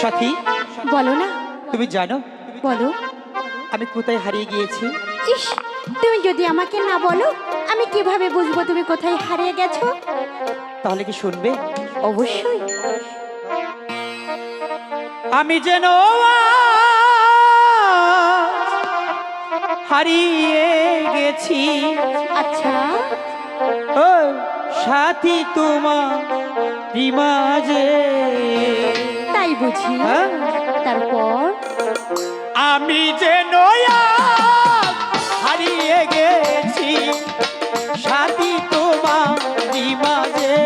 সাথী। বলো না। তুমি জানো? বলো। আমি কোথায় হারিয়ে গিয়েছি? ইস তুমি যদি আমাকে না বলো আমি কীভাবে বুঝব তুমি কোথায় হারিয়ে গেছো? তাহলে কি শুনবে? অবশ্যই। আমি যেন হারিয়ে গেছি। আচ্ছা। ও সাথী তোমার মাঝে তাই বুঝি। হ্যাঁ? তারপর? আমি যে নয়া হারিয়ে গেছি সাথী তোমার মাঝে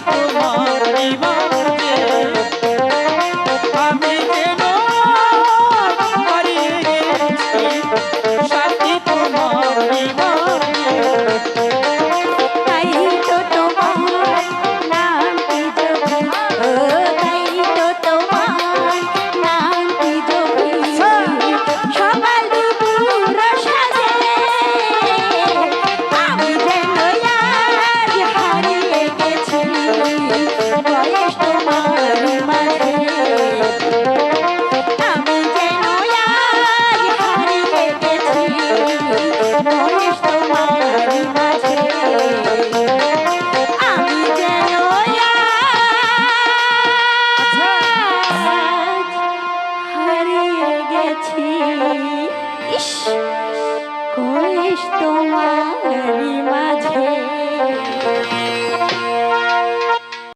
tomar y va. হারিয়ে গেছি ইস কয়েস তো